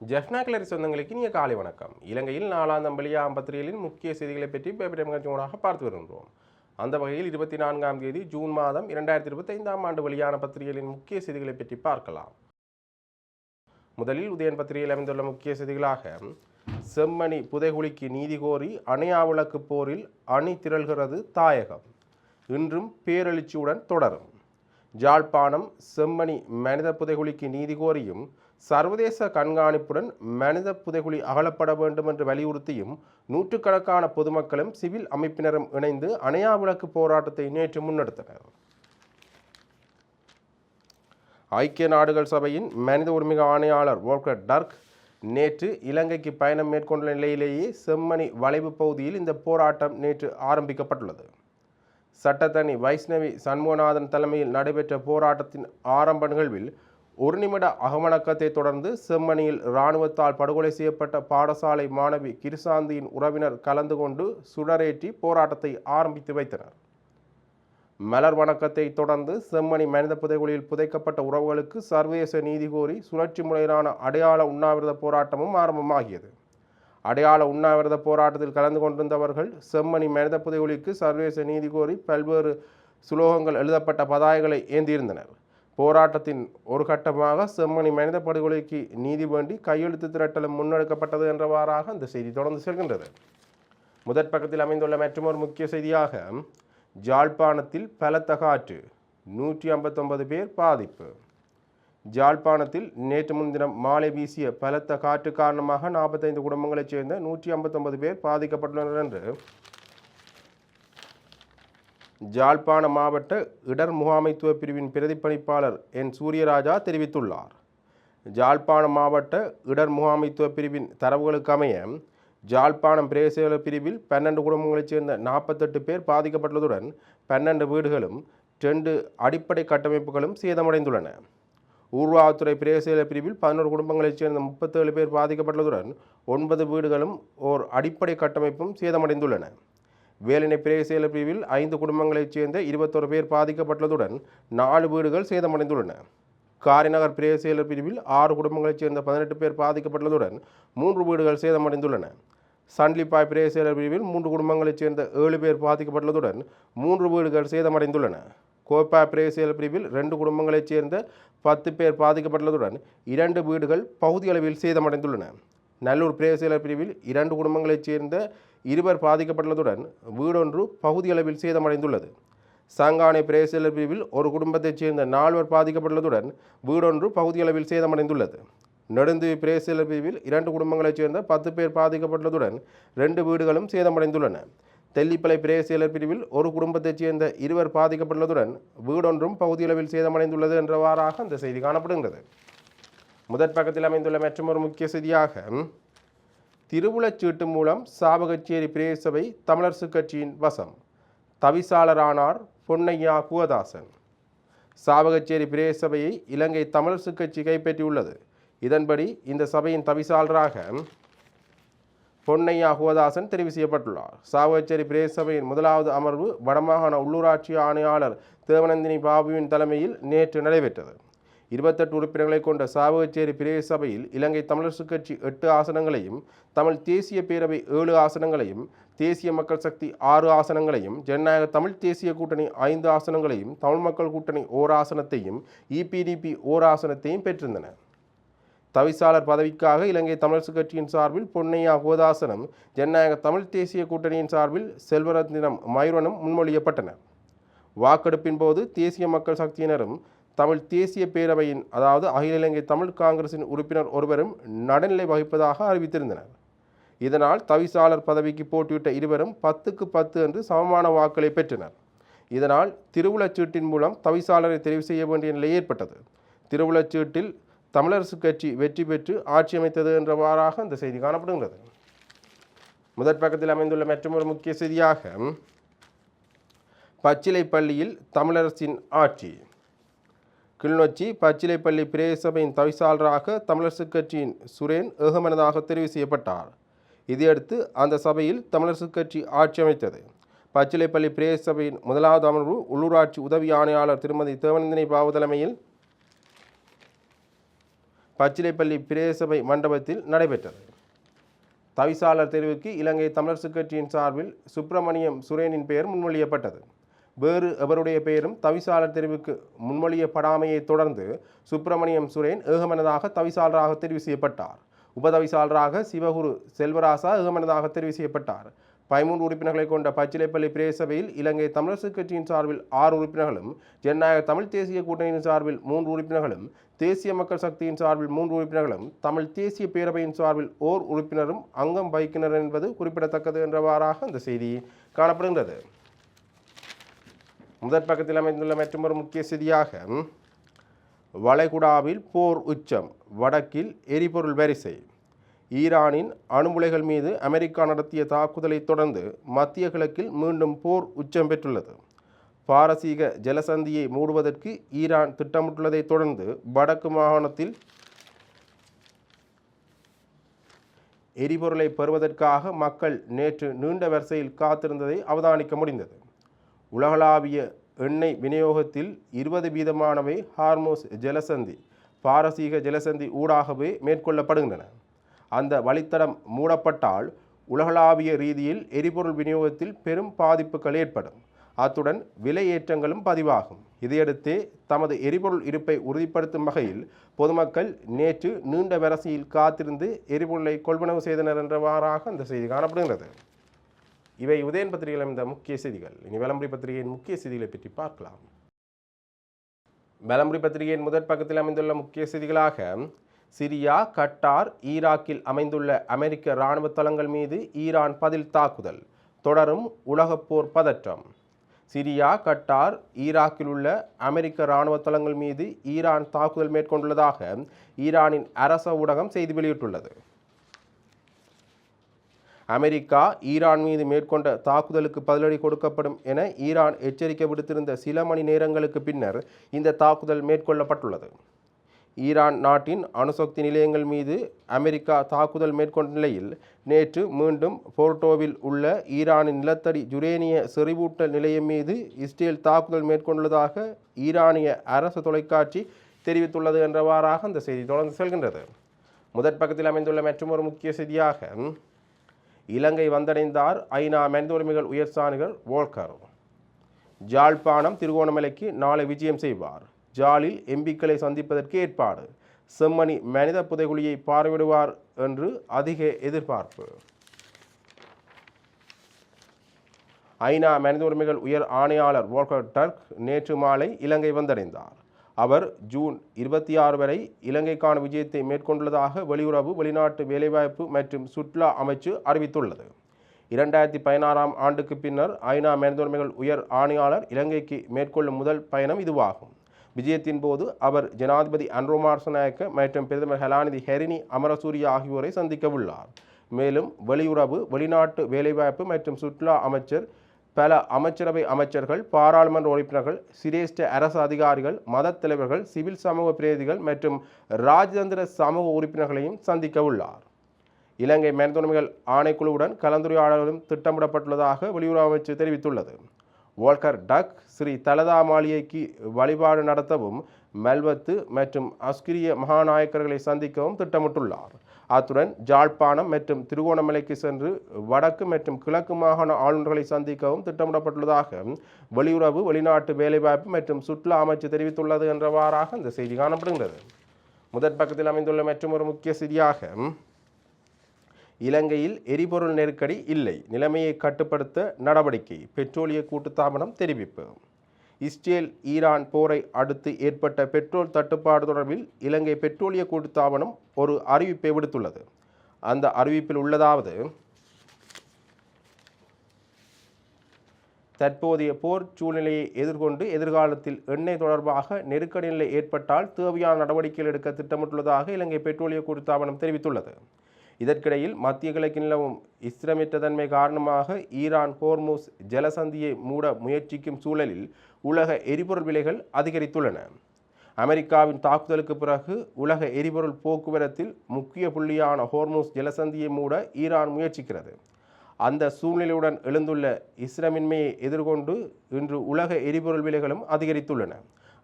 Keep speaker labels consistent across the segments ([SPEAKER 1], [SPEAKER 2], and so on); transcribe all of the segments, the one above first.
[SPEAKER 1] ஜெஃப்னா கிளரி சொந்தங்களுக்கு இனிய காலை வணக்கம். இலங்கையில் நாலாம் தம்பளியா பத்திரிகைகளின் முக்கிய செய்திகளை பற்றி பேப்பர் பார்த்து வருகின்றோம். அந்த வகையில் இருபத்தி நான்காம் தேதி ஜூன் மாதம் இரண்டாயிரத்தி இருபத்தைந்தாம் ஆண்டு வெளியான பத்திரிகைகளின் முக்கிய செய்திகளை பற்றி பார்க்கலாம். முதலில் உதயன் பத்திரிகையில் அமைந்துள்ள முக்கிய செய்திகளாக செம்மணி புதைகுழிக்கு நீதி கோரி அணையா விளக்கு போரில் அணி திரள்கிறது தாயகம். இன்றும் பேரெழுச்சியுடன் தொடரும். ஜாழ்ப்பாணம் செம்மணி மனித புதைகுழிக்கு நீதி கோரியும் சர்வதேச கண்காணிப்புடன் மனித புதைகுழி அகலப்பட வேண்டும் என்று வலியுறுத்தியும் நூற்றுக்கணக்கான பொதுமக்களும் சிவில் அமைப்பினரும் இணைந்து அணையா விளக்கு போராட்டத்தை நேற்று முன்னெடுத்தனர். ஐக்கிய நாடுகள் சபையின் மனித உரிமை ஆணையாளர் வோல்கர் டர்க் நேற்று இலங்கைக்கு பயணம் மேற்கொண்ட நிலையிலேயே செம்மணி வளைவு பகுதியில் இந்த போராட்டம் நேற்று ஆரம்பிக்கப்பட்டுள்ளது. சட்டத்தனி வைஷ்ணவி சண்முகநாதன் தலைமையில் நடைபெற்ற போராட்டத்தின் ஆரம்ப நிகழ்வில் ஒரு நிமிட அகமணக்கத்தை தொடர்ந்து செம்மணியில் இராணுவத்தால் படுகொலை செய்யப்பட்ட பாடசாலை மாணவி கிருசாந்தியின் உறவினர் கலந்து கொண்டு சுடரேற்றி போராட்டத்தை ஆரம்பித்து வைத்தனர். மலர் வணக்கத்தை தொடர்ந்து செம்மணி மனித புதைகுழியில் புதைக்கப்பட்ட உறவுகளுக்கு சர்வதேச நீதி கோரி சுழற்சி முறையிலான அடையாள உண்ணாவிரத போராட்டமும் ஆரம்பமாகியது. அடையாள உண்ணாவிரத போராட்டத்தில் கலந்து கொண்டிருந்தவர்கள் செம்மணி மனித புதைகுழிக்கு சர்வதேச நீதி கோரி பல்வேறு சுலோகங்கள் எழுதப்பட்ட பதாகைகளை ஏந்தியிருந்தனர். போராட்டத்தின் ஒரு கட்டமாக செம்மணி மனித படுகொலைக்கு நீதி வேண்டி கையெழுத்து திரட்டலும் முன்னெடுக்கப்பட்டது என்றவாறாக அந்த செய்தி தொடர்ந்து செல்கின்றது. முதற் பக்கத்தில் அமைந்துள்ள மற்றொரு முக்கிய செய்தியாக ஜாழ்ப்பாணத்தில் பலத்த காற்று நூற்றி ஐம்பத்தொன்பது பேர் பாதிப்பு. ஜாழ்ப்பாணத்தில் நேற்று முன்தினம் மாலை வீசிய பலத்த காற்று காரணமாக நாற்பத்தைந்து குடும்பங்களைச் சேர்ந்த நூற்றி ஐம்பத்தொன்பது பேர் பாதிக்கப்பட்டுள்ளனர் என்று ஜாழ்ப்பாண மாவட்ட இடர் முகாமைத்துவ பிரிவின் பிரதிப்பணிப்பாளர் என். சூரியராஜா தெரிவித்துள்ளார். ஜாழ்ப்பாண மாவட்ட இடர் முகாமைத்துவ பிரிவின் தரவுகளுக்கு அமைய ஜாழ்ப்பாணம் பிரேசேல பிரிவில் பன்னெண்டு குடும்பங்களைச் சேர்ந்த நாற்பத்தெட்டு பேர் பாதிக்கப்பட்டுள்ளதுடன் பன்னெண்டு வீடுகளும் ரெண்டு அடிப்படை கட்டமைப்புகளும் சேதமடைந்துள்ளன. ஊர்வாத்துறை பிரேசேல பிரிவில் பதினோரு குடும்பங்களைச் சேர்ந்த முப்பத்தேழு பேர் பாதிக்கப்பட்டுள்ளதுடன் ஒன்பது வீடுகளும் ஓர் அடிப்படை கட்டமைப்பும் சேதமடைந்துள்ளன. வேலினை பிரேசேல பிரிவில் ஐந்து குடும்பங்களைச் சேர்ந்த இருபத்தொரு பேர் பாதிக்கப்பட்டுள்ளதுடன் நாலு வீடுகள் சேதமடைந்துள்ளன. காரிநகர் பிரேசேல பிரிவில் ஆறு குடும்பங்களைச் சேர்ந்த பதினெட்டு பேர் பாதிக்கப்பட்டுள்ளதுடன் மூன்று வீடுகள் சேதமடைந்துள்ளன. சன்லிப்பாய் பிரேசியலர் பிரிவில் மூன்று குடும்பங்களைச் சேர்ந்த ஏழு பேர் பாதிக்கப்பட்டுள்ளதுடன் மூன்று வீடுகள் சேதமடைந்துள்ளன. கோப்பா பிரேசியல் பிரிவில் ரெண்டு குடும்பங்களைச் சேர்ந்த பத்து பேர் பாதிக்கப்பட்டுள்ளதுடன் இரண்டு வீடுகள் பகுதியளவில் சேதமடைந்துள்ளன. நல்லூர் பிரேசேல பிரிவில் இரண்டு குடும்பங்களைச் சேர்ந்த இருவர் பாதிக்கப்பட்டுள்ளதுடன் வீடொன்று பகுதியளவில் சேதமடைந்துள்ளது. சாங்கானை பிரேசேல பிரிவில் ஒரு குடும்பத்தைச் சேர்ந்த நால்வர் பாதிக்கப்பட்டுள்ளதுடன் வீடொன்று பகுதியளவில் சேதமடைந்துள்ளது. நெடுந்துவி பிரேசேல பிரிவில் இரண்டு குடும்பங்களைச் சேர்ந்த பத்து பேர் பாதிக்கப்பட்டுள்ளதுடன் ரெண்டு வீடுகளும் சேதமடைந்துள்ளன. தெல்லிப்பளை பிரேசியலர் பிரிவில் ஒரு குடும்பத்தைச் சேர்ந்த இருவர் பாதிக்கப்பட்டுள்ளதுடன் வீடொன்றும் பகுதியளவில் சேதமடைந்துள்ளது என்றவாறாக அந்த செய்தி காணப்படுகின்றது. முதற் பக்கத்தில் அமைந்துள்ள மற்றொரு முக்கிய செய்தியாக திருவுளச்சீட்டு மூலம் சாவகச்சேரி பிரேசபை தமிழரசு கட்சியின் வசம். தவிசாளரானார் பொன்னையா குவதாசன் சாவகச்சேரி பிரேசபையை இலங்கை தமிழரசு கட்சி கைப்பற்றியுள்ளது. இதன்படி இந்த சபையின் தவிசாளராக பொன்னையா குவதாசன் தெரிவு செய்யப்பட்டுள்ளார். சாவகச்சேரி பிரேசபையின் முதலாவது அமர்வு வடமாகாண உள்ளூராட்சி ஆணையாளர் தேவநந்தினி பாபுவின் தலைமையில் நேற்று நடைபெற்றது. இருபத்தெட்டு உறுப்பினர்களை கொண்ட சாவகச்சேரி பிரதேச சபையில் இலங்கை தமிழரசுக் கட்சி எட்டு ஆசனங்களையும் தமிழ் தேசிய பேரவை ஏழு ஆசனங்களையும் தேசிய மக்கள் சக்தி ஆறு ஆசனங்களையும் ஜனநாயக தமிழ் தேசிய கூட்டணி ஐந்து ஆசனங்களையும் தமிழ் மக்கள் கூட்டணி ஓர் ஆசனத்தையும் இபிடிபி ஓர் ஆசனத்தையும் பெற்றிருந்தன. தவிசாளர் பதவிக்காக இலங்கை தமிழரசுக் கட்சியின் சார்பில் பொன்னையா கோதாசனம் ஜனநாயக தமிழ் தேசிய கூட்டணியின் சார்பில் செல்வரத்னம் மயூரனும் முன்மொழியப்பட்டனர். வாக்கெடுப்பின் போது தேசிய மக்கள் சக்தியினரும் தமிழ் தேசிய பேரவையின் அதாவது அகில இலங்கை தமிழ் காங்கிரசின் உறுப்பினர் ஒருவரும் நடுநிலை வகிப்பதாக அறிவித்திருந்தனர். இதனால் தவிசாளர் பதவிக்கு போட்டியிட்ட இருவரும் பத்துக்கு பத்து என்று சமமான வாக்களை பெற்றனர். இதனால் திருவுளச்சீட்டின் மூலம் தவிசாளரை தெரிவு செய்ய வேண்டிய நிலை ஏற்பட்டது. திருவுளச்சீட்டில் தமிழரசு கட்சி வெற்றி பெற்று ஆட்சி அமைத்தது என்றவாறாக அந்த செய்தி காணப்படுகிறது முதற் பக்கத்தில் அமைந்துள்ள மற்றொரு முக்கிய செய்தியாக பச்சிலை பள்ளியில் தமிழரசின் ஆட்சி. கிளிநொச்சி பச்சிலைப்பள்ளி பிரேசபையின் தவிசாளராக தமிழரசு கட்சியின் சுரேன் ஏகமனதாக தெரிவு செய்யப்பட்டார். இதையடுத்து அந்த சபையில் தமிழரசு கட்சி ஆட்சி அமைத்தது. பச்சிலைப்பள்ளி பிரேசபையின் முதலாவது அமர்வு உள்ளூராட்சி உதவி ஆணையாளர் திருமதி தேவநந்தினி பாபு தலைமையில் பச்சிலைப்பள்ளி பிரேசபை மண்டபத்தில் நடைபெற்றது. தவிசாளர் தெரிவுக்கு இலங்கை தமிழரசுக் கட்சியின் சார்பில் சுப்பிரமணியம் சுரேனின் பெயர் முன்மொழியப்பட்டது. வேறு எவருடைய பெயரும் தவிசாளர் தெரிவுக்கு முன்மொழியப்படாமையை தொடர்ந்து சுப்பிரமணியம் சுரேன் ஏகமனதாக தவிசாளராக தெரிவு செய்யப்பட்டார். உபதவிசாளராக சிவகுரு செல்வராசா ஏகமனதாக தெரிவு செய்யப்பட்டார். பதிமூன்று உறுப்பினர்களை கொண்ட பச்சிலைப்பள்ளி பிரேசபையில் இலங்கை தமிழரசுக் கட்சியின் சார்பில் ஆறு உறுப்பினர்களும் ஜனநாயக தமிழ் தேசிய கூட்டணியின் சார்பில் மூன்று உறுப்பினர்களும் தேசிய மக்கள் சக்தியின் சார்பில் மூன்று உறுப்பினர்களும் தமிழ் தேசிய பேரவையின் சார்பில் ஓர் உறுப்பினரும் அங்கம் வகிக்கினர் என்பது குறிப்பிடத்தக்கது என்றவாறாக அந்த செய்தி காணப்படுகின்றது. முதற் பக்கத்தில் அமைந்துள்ள மற்றொரு முக்கிய செய்தியாக வளைகுடாவில் போர் உச்சம் வடக்கில் எரிபொருள் வரிசை. ஈரானின் அணுமுலைகள் மீது அமெரிக்கா நடத்திய தாக்குதலை தொடர்ந்து மத்திய கிழக்கில் மீண்டும் போர் உச்சம் பெற்றுள்ளது. பாரசீக ஜலசந்தியை மூடுவதற்கு ஈரான் திட்டமிட்டுள்ளதை தொடர்ந்து வடக்கு மாகாணத்தில் எரிபொருளை பெறுவதற்காக மக்கள் நேற்று நீண்ட வரிசையில் காத்திருந்ததை அவதானிக்க முடிந்தது. உலகளாவிய எண்ணெய் விநியோகத்தில் இருபது வீதமானவை ஹார்மோஸ் ஜலசந்தி பாரசீக ஜலசந்தி ஊடாகவே மேற்கொள்ளப்படுகின்றன. அந்த வழித்தடம் மூடப்பட்டால் உலகளாவிய ரீதியில் எரிபொருள் விநியோகத்தில் பெரும் பாதிப்புகள் ஏற்படும். அத்துடன் விலை ஏற்றங்களும் பதிவாகும். இதையடுத்தே தமது எரிபொருள் இருப்பை உறுதிப்படுத்தும் வகையில் பொதுமக்கள் நேற்று நீண்ட வரிசையில் காத்திருந்து எரிபொருளை கொள்வனவு செய்தனர் என்றவாறாக அந்த செய்தி காணப்படுகிறது இவை உதயன் பத்திரிகையில் இந்த முக்கிய செய்திகள். இனி விளம்பரி பத்திரிகையின் முக்கிய செய்திகளை பற்றி பார்க்கலாம். விளம்பரி பத்திரிகையின் முதற் பக்கத்தில் அமைந்துள்ள முக்கிய செய்திகளாக சிரியா கட்டார் ஈராக்கில் அமைந்துள்ள அமெரிக்க இராணுவ தளங்கள் மீது ஈரான் பதில் தாக்குதல். தொடரும் உலகப் போர் பதற்றம். சிரியா கட்டார் ஈராக்கில் உள்ள அமெரிக்க இராணுவ தளங்கள் மீது ஈரான் தாக்குதல் மேற்கொண்டுள்ளதாக ஈரானின் அரச ஊடகம் செய்தி வெளியிட்டுள்ளது. அமெரிக்கா ஈரான் மீது மேற்கொண்ட தாக்குதலுக்கு பதிலடி கொடுக்கப்படும் என ஈரான் எச்சரிக்கை விடுத்திருந்த சில மணி நேரங்களுக்கு பின்னர் இந்த தாக்குதல் மேற்கொள்ளப்பட்டுள்ளது. ஈரான் நாட்டின் அணுசக்தி நிலையங்கள் மீது அமெரிக்கா தாக்குதல் மேற்கொண்ட நிலையில் நேற்று மீண்டும் போர்ட்டோவில் உள்ள ஈரானின் நிலத்தடி ஜுரேனிய செறிவூட்டல் நிலையம் மீது இஸ்ரேல் தாக்குதல் மேற்கொண்டுள்ளதாக ஈரானிய அரசு தொலைக்காட்சி தெரிவித்துள்ளது என்றவாறாக அந்த செய்தி தொடர்ந்து செல்கின்றது. முதற் பக்கத்தில் அமைந்துள்ள மற்றொரு முக்கிய செய்தியாக இலங்கை வந்தடைந்தார் ஐநா மனித உரிமைகள் உயர்சாணிகள் வோல்கர். ஜாழ்ப்பாணம் திருகோணமலைக்கு நாளை விஜயம் செய்வார். ஜாலில் எம்பிக்களை சந்திப்பதற்கு ஏற்பாடு. செம்மணி மனித புதைகுழியை பார்வையிடுவார் என்று அதிக எதிர்பார்ப்பு. ஐநா மனித உரிமைகள் உயர் ஆணையாளர் வோல்கர் டர்க் நேற்று மாலை இலங்கை வந்தடைந்தார். அவர் ஜூன் இருபத்தி ஆறு வரை இலங்கைக்கான விஜயத்தை மேற்கொண்டுள்ளதாக வெளியுறவு வெளிநாட்டு வேலைவாய்ப்பு மற்றும் சுற்றுலா அமைச்சு அறிவித்துள்ளது. இரண்டாயிரத்தி பதினாறாம் ஆண்டுக்கு பின்னர் ஐநா மனித உயர் ஆணையாளர் இலங்கைக்கு மேற்கொள்ளும் முதல் பயணம் இதுவாகும். விஜயத்தின் போது அவர் ஜனாதிபதி அன்ரோமார்சநாயக்க மற்றும் பிரதமர் ஹலாநிதி ஹெரினி அமரசூரியா ஆகியோரை சந்திக்க உள்ளார் மேலும் வெளியுறவு வெளிநாட்டு வேலைவாய்ப்பு மற்றும் சுற்றுலா அமைச்சர் பல அமைச்சரவை அமைச்சர்கள் பாராளுமன்ற உறுப்பினர்கள் சிரேஷ்ட அரசு அதிகாரிகள் மதத் தலைவர்கள் சிவில் சமூக பிரதிநிதிகள் மற்றும் ராஜதந்திர சமூக உறுப்பினர்களையும் சந்திக்க உள்ளார். இலங்கை மனிதஉரிமைகள் ஆணைக்குழுவுடன் கலந்துரையாடலும் திட்டமிடப்பட்டுள்ளதாக வெளியுறவு அமைச்சு தெரிவித்துள்ளது. வோல்கர் டக் ஸ்ரீ தலதா மாளிகைக்கு வழிபாடு நடத்தவும் மெல்வத்து மற்றும் அஸ்கிரிய மகாநாயக்கர்களை சந்திக்கவும் திட்டமிட்டுள்ளார். அத்துடன் ஜாழ்ப்பாணம் மற்றும் திருகோணமலைக்கு சென்று வடக்கு மற்றும் கிழக்கு மாகாண ஆளுநர்களை சந்திக்கவும் திட்டமிடப்பட்டுள்ளதாக வெளியுறவு வெளிநாட்டு வேலைவாய்ப்பு மற்றும் சுற்றுலா அமைச்சு தெரிவித்துள்ளது என்றவாறாக இந்த செய்தி காணப்படுகிறது முதற் பக்கத்தில் அமைந்துள்ள மற்றும் ஒரு முக்கிய செய்தியாக இலங்கையில் எரிபொருள் நெருக்கடி இல்லை. நிலைமையை கட்டுப்படுத்த நடவடிக்கை. பெட்ரோலிய கூட்டுத்தாபனம் தெரிவிப்பு. இஸ்ரேல் ஈரான் போரை அடுத்து ஏற்பட்ட பெட்ரோல் தட்டுப்பாடு தொடர்பில் இலங்கை பெட்ரோலிய கூட்டுத்தாபனம் ஒரு அறிவிப்பை விடுத்துள்ளது. அந்த அறிவிப்பில் உள்ளதாவது தற்போதைய போர் சூழ்நிலையை எதிர்கொண்டு எதிர்காலத்தில் எண்ணெய் தொடர்பாக நெருக்கடி நிலை ஏற்பட்டால் தேவையான நடவடிக்கைகள் எடுக்க திட்டமிட்டுள்ளதாக இலங்கை பெட்ரோலிய கூட்டுத்தாபனம் தெரிவித்துள்ளது. இதற்கிடையில் மத்திய கிழக்கு நிலவும் இஸ்ரமிட்ட தன்மை காரணமாக ஈரான் ஹோர்மூஸ் ஜலசந்தியை மூட முயற்சிக்கும் சூழலில் உலக எரிபொருள் விலைகள் அதிகரித்துள்ளன. அமெரிக்காவின் தாக்குதலுக்கு பிறகு உலக எரிபொருள் போக்குவரத்தில் முக்கிய புள்ளியான ஹோர்மூஸ் ஜலசந்தியை மூட ஈரான் முயற்சிக்கிறது. அந்த சூழ்நிலையுடன் எழுந்துள்ள இஸ்ரமின்மையை எதிர்கொண்டு இன்று உலக எரிபொருள் விலைகளும் அதிகரித்துள்ளன.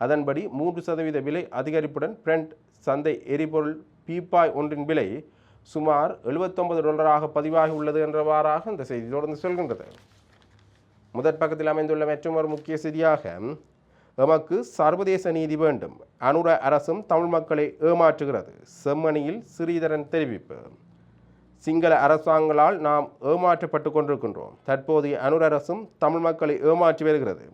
[SPEAKER 1] அதன்படி மூன்று சதவீத விலை அதிகரிப்புடன் பிரெண்ட் சந்தை எரிபொருள் பீப்பாய் ஒன்றின் விலை சுமார் 79 டாலராக பதிவாகி உள்ளது என்றவாறாக இந்த செய்தி தொடர்ந்து சொல்கின்றது. முதற் பக்கத்தில் அமைந்துள்ள மற்றொரு முக்கிய செய்தியாக எமக்கு சர்வதேச நீதி வேண்டும். அனுர அரசும் தமிழ் மக்களை ஏமாற்றுகிறது. செம்மணியில் ஸ்ரீதரன் தெரிவிப்பு. சிங்கள அரசாங்களால் நாம் ஏமாற்றப்பட்டு கொண்டிருக்கின்றோம். தற்போதைய அனுர அரசும் தமிழ் மக்களை ஏமாற்றி வருகிறது.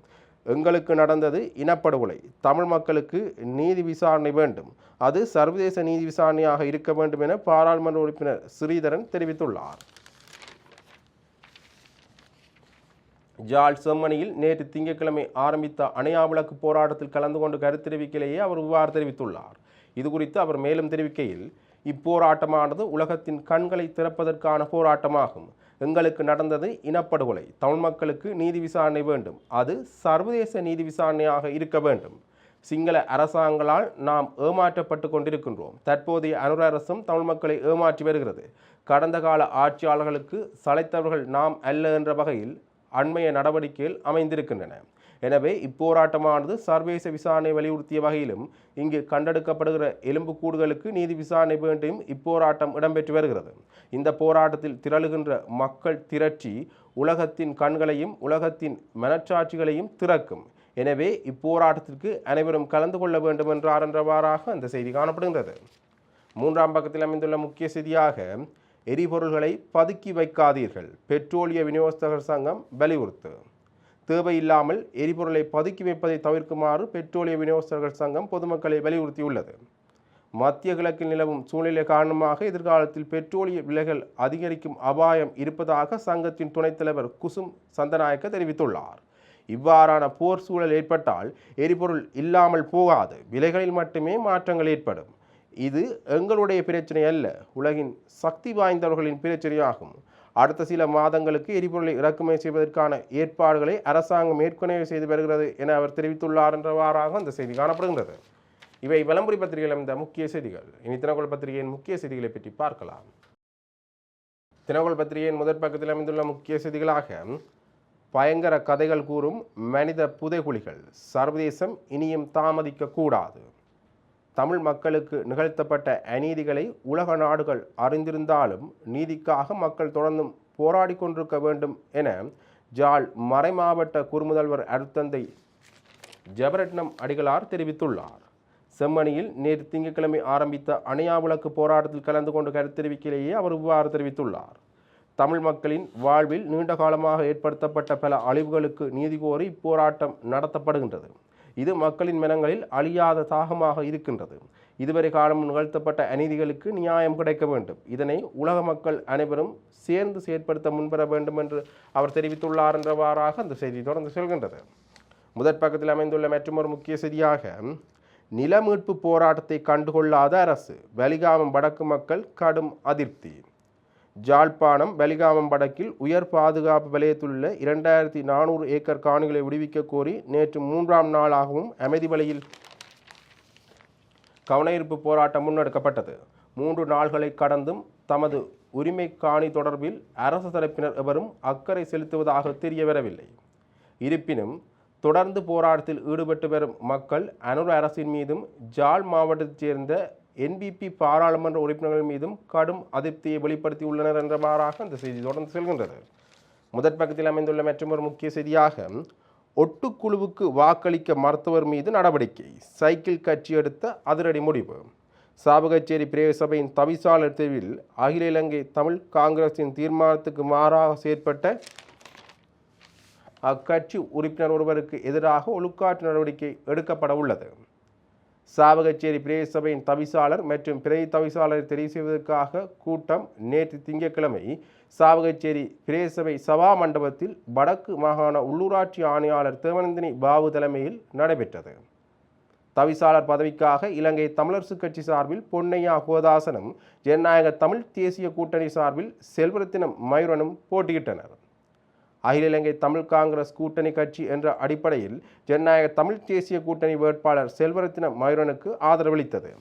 [SPEAKER 1] எங்களுக்கு நடந்தது இனப்படுகொலை. தமிழ் மக்களுக்கு நீதி விசாரணை வேண்டும். அது சர்வதேச நீதி விசாரணையாக இருக்க வேண்டும் என பாராளுமன்ற உறுப்பினர் ஸ்ரீதரன் தெரிவித்துள்ளார். ஜால் செம்மணியில் நேற்று திங்கட்கிழமை ஆரம்பித்த அணையாவிளக்கு போராட்டத்தில் கலந்து கொண்டு கருத்து தெரிவிக்கையிலேயே அவர் இவ்வாறு தெரிவித்துள்ளார். இது குறித்து அவர் மேலும் தெரிவிக்கையில் இப்போராட்டமானது உலகத்தின் கண்களை திறப்பதற்கான போராட்டமாகும். எங்களுக்கு நடந்தது இனப்படுகொலை. தமிழ் மக்களுக்கு நீதி விசாரணை வேண்டும். அது சர்வதேச நீதி விசாரணையாக இருக்க வேண்டும். சிங்கள அரசாங்களால் நாம் ஏமாற்றப்பட்டு கொண்டிருக்கின்றோம். தற்போதைய அனுர அரசும் தமிழ் மக்களை ஏமாற்றி வருகிறது. கடந்த கால ஆட்சியாளர்களுக்கு சளைத்தவர்கள் நாம் அல்ல என்ற வகையில் அண்மைய நடவடிக்கைகள் அமைந்திருக்கின்றன. எனவே இப்போராட்டமானது சர்வதேச விசாரணை வலியுறுத்திய வகையிலும் இங்கு கண்டெடுக்கப்படுகிற எலும்புக்கூடுகளுக்கு நீதி விசாரணை வேண்டியும் இப்போராட்டம் இடம்பெற்று வருகிறது. இந்த போராட்டத்தில் திரளுகின்ற மக்கள் திரட்சி உலகத்தின் கண்களையும் உலகத்தின் மனச்சாட்சிகளையும் திறக்கும். எனவே இப்போராட்டத்திற்கு அனைவரும் கலந்து கொள்ள வேண்டும் என்றார் என்றவாறாக அந்த செய்தி காணப்படுகின்றது. மூன்றாம் பக்கத்தில் அமைந்துள்ள முக்கிய செய்தியாக எரிபொருள்களை பதுக்கி வைக்காதீர்கள். பெட்ரோலிய விநியோகஸ்தகர் சங்கம் வலியுறுத்து. தேவையில்லாமல் எரிபொருளை பதுக்கி வைப்பதை தவிர்க்குமாறு பெட்ரோலிய விநியோகஸ்தர்கள் சங்கம் பொதுமக்களை வலியுறுத்தியுள்ளது. மத்திய கிழக்கில் நிலவும் சூழ்நிலை காரணமாக எதிர்காலத்தில் பெட்ரோலிய விலைகள் அதிகரிக்கும் அபாயம் இருப்பதாக சங்கத்தின் துணைத் தலைவர் குசும் சந்தநாயக்க தெரிவித்துள்ளார். இவ்வாறான போர் சூழல் ஏற்பட்டால் எரிபொருள் இல்லாமல் போகாது. விலைகளில் மட்டுமே மாற்றங்கள் ஏற்படும். இது எங்களுடைய பிரச்சனை அல்ல. உலகின் சக்தி வாய்ந்தவர்களின் பிரச்சனையாகும். அடுத்த சில மாதங்களுக்கு எரிபொருளை இறக்குமதி செய்வதற்கான ஏற்பாடுகளை அரசாங்கம் ஏற்கனவே செய்து வருகிறது என அவர் தெரிவித்துள்ளார் என்றவாறாக அந்த செய்தி காணப்படுகின்றது. இவை விளம்பரி பத்திரிகையில் அமைந்த முக்கிய செய்திகள். இனி தினகோல் பத்திரிகையின் முக்கிய செய்திகளை பற்றி பார்க்கலாம். தினகோல் பத்திரிகையின் முதற் பக்கத்தில் அமைந்துள்ள முக்கிய செய்திகளாக பயங்கர கதைகள் கூறும் மனித புதைகுழிகள் சர்வதேசம் இனியும் தாமதிக்க கூடாது தமிழ் மக்களுக்கு நிகழ்த்தப்பட்ட அநீதிகளை உலக நாடுகள் அறிந்திருந்தாலும் நீதிக்காக மக்கள் தொடர்ந்தும் போராடி கொண்டிருக்க வேண்டும் என ஜாழ் மறைமாவட்ட குறுமுதல்வர் அருத்தந்தை ஜெபரட்னம் அடிகளார் தெரிவித்துள்ளார். செம்மணியில் நேற்று திங்கட்கிழமை ஆரம்பித்த அணையா விளக்கு போராட்டத்தில் கலந்து கொண்டு கருத்து தெரிவிக்கையிலேயே அவர் இவ்வாறு தெரிவித்துள்ளார். தமிழ் மக்களின் வாழ்வில் நீண்ட காலமாக ஏற்படுத்தப்பட்ட பல அழிவுகளுக்கு நீதி கோரி இப்போராட்டம் நடத்தப்படுகின்றது. இது மக்களின் மனங்களில் அழியாத தாகமாக இருக்கின்றது. இதுவரை காலம் நிகழ்த்தப்பட்ட அநீதிகளுக்கு நியாயம் கிடைக்க வேண்டும். இதனை உலக மக்கள் அனைவரும் சேர்ந்து செயற்படுத்த முன்வர வேண்டும் என்று அவர் தெரிவித்துள்ளார் என்றவாறாக அந்த செய்தி தொடர்ந்து செல்கின்றது. முதற் பக்கத்தில் அமைந்துள்ள மற்றொரு முக்கிய செய்தியாக நில மீட்பு போராட்டத்தை கண்டுகொள்ளாத அரசு வலிகாமம் வடக்கு மக்கள் கடும் அதிருப்தி. ஜாழ்ப்பாணம் வலிகாமம் வடக்கில் உயர் பாதுகாப்பு வலயத்திலுள்ள இரண்டாயிரத்தி நானூறு ஏக்கர் காணிகளை விடுவிக்க கோரி நேற்று மூன்றாம் நாளாகவும் அமைதி வழியில் கவனஈர்ப்பு போராட்டம் முன்னெடுக்கப்பட்டது. மூன்று நாள்களை கடந்தும் தமது உரிமை காணி தொடர்பில் அரசு தரப்பினர் எவரும் அக்கறை செலுத்துவதாக தெரியவரவில்லை. இருப்பினும் தொடர்ந்து போராட்டத்தில் ஈடுபட்டு வரும் மக்கள் அனுர அரசின் மீதும் ஜாழ் மாவட்டத்தைச் சேர்ந்த என்பிபி பாராளுமன்ற உறுப்பினர்கள் மீதும் கடும் அதிருப்தியை வெளிப்படுத்தியுள்ளனர் என்றவாறாக அந்த செய்தி தொடர்ந்து செல்கின்றது. முதற் பக்கத்தில் அமைந்துள்ள மற்றொரு முக்கிய செய்தியாக ஒட்டுக்குழுவுக்கு வாக்களிக்க மறுத்தவர் மீது நடவடிக்கை. சைக்கிள் கட்சி எடுத்த அதிரடி முடிவு. சாபகச்சேரி பிரேய சபையின் தவிசாளர் தெரிவில் அகில இலங்கை தமிழ் காங்கிரசின் தீர்மானத்துக்கு மாறாக செயற்பட்ட அக்கட்சி உறுப்பினர் ஒருவருக்கு எதிராக ஒழுக்காற்று நடவடிக்கை எடுக்கப்பட உள்ளது. சாவகச்சேரி பிரதேச சபையின் தவிசாளர் மற்றும் பிரதி தவிசாளரை தெரிவு செய்வதற்காக கூட்டம் நேற்று திங்கட்கிழமை சாவகச்சேரி பிரதேச சபை சபா மண்டபத்தில் வடக்கு மாகாண உள்ளூராட்சி ஆணையாளர் தேவநந்தினி பாபு தலைமையில் நடைபெற்றது. தவிசாளர் பதவிக்காக இலங்கை தமிழரசு கட்சி சார்பில் பொன்னையா கோதாசனும் ஜனநாயக தமிழ் தேசிய கூட்டணி சார்பில் செல்வரத்தினம் மயூரனும் போட்டியிட்டனர். அகில இலங்கை தமிழ் காங்கிரஸ் கூட்டணி கட்சி என்ற அடிப்படையில் ஜனநாயக தமிழ் தேசிய கூட்டணி வேட்பாளர் செல்வரத்தின மயூரனுக்கு ஆதரவளித்தது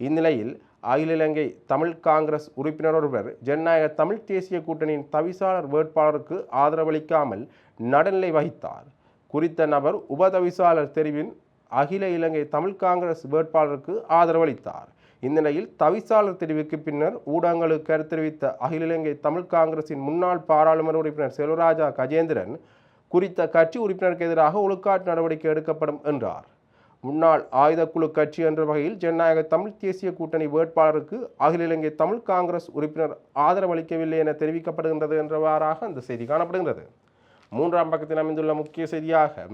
[SPEAKER 1] இந்நிலையில் அகில இலங்கை தமிழ் காங்கிரஸ் உறுப்பினர் ஒருவர் ஜனநாயக தமிழ் தேசிய கூட்டணியின் தவிசாளர் வேட்பாளருக்கு ஆதரவளிக்காமல் நடுநிலை வகித்தார். குறித்த நபர் உபதவிசாளர் தெரிவின் அகில இலங்கை தமிழ் காங்கிரஸ் வேட்பாளருக்கு ஆதரவளித்தார் இந்நிலையில் தவிசாளர் தெரிவுக்கு பின்னர் ஊடகங்களுக்கு கருத்தெரிவித்த அகில இலங்கை தமிழ் காங்கிரசின் முன்னாள் பாராளுமன்ற உறுப்பினர் செல்வராஜா கஜேந்திரன் குறித்த கட்சி உறுப்பினருக்கு எதிராக ஒழுக்காட்டு நடவடிக்கை எடுக்கப்படும் என்றார். முன்னாள் ஆயுதக்குழு கட்சி என்ற வகையில் ஜனநாயக தமிழ் தேசிய கூட்டணி வேட்பாளருக்கு அகில இலங்கை தமிழ் காங்கிரஸ் உறுப்பினர் ஆதரவளிக்கவில்லை என தெரிவிக்கப்படுகின்றது என்றவாறாக அந்த செய்தி காணப்படுகின்றது. மூன்றாம் பக்கத்தில் அமைந்துள்ள முக்கிய செய்தியாக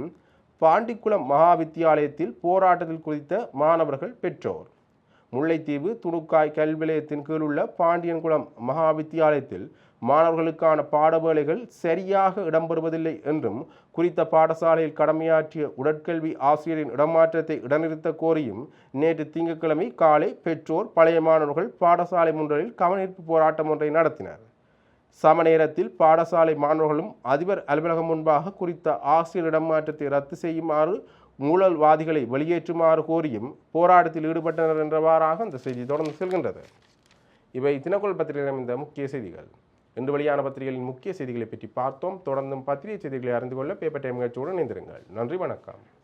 [SPEAKER 1] பாண்டிக்குளம் மகா வித்தியாலயத்தில் போராட்டத்தில் குறித்த மாணவர்கள் பெற்றோர். முல்லைத்தீவு துணுக்காய் கல்வி நிலையத்தின் கீழ் உள்ள பாண்டியன்குளம் மகா வித்தியாலயத்தில் மாணவர்களுக்கான பாடவேளைகள் சரியாக இடம்பெறுவதில்லை என்றும் குறித்த பாடசாலையில் கடமையாற்றிய உடற்கல்வி ஆசிரியரின் இடமாற்றத்தை இடநிறுத்த கோரியும் நேற்று திங்கட்கிழமை காலை பெற்றோர் பழைய மாணவர்கள் பாடசாலை முன்றலில் கவனிப்பு போராட்டம் ஒன்றை நடத்தினர். சம நேரத்தில் பாடசாலை மாணவர்களும் அதிபர் அலுவலகம் முன்பாக குறித்த ஆசிரியர் இடமாற்றத்தை ரத்து செய்யுமாறு ஊழல்வாதிகளை வெளியேற்றுமாறு கோரியும் போராட்டத்தில் ஈடுபட்டனர் என்றவாறாக அந்த செய்தி தொடர்ந்து செல்கின்றது. இவை தினக்குள் பத்திரிகையிடம் இந்த முக்கிய செய்திகள். இன்று வெளியான பத்திரிகைகளின் முக்கிய செய்திகளை பற்றி பார்த்தோம். தொடர்ந்தும் பத்திரிகை செய்திகளை அறிந்து கொள்ள பேப்பர் டைம் நிகழ்ச்சியுடன் இணைந்திருங்கள். நன்றி வணக்கம்.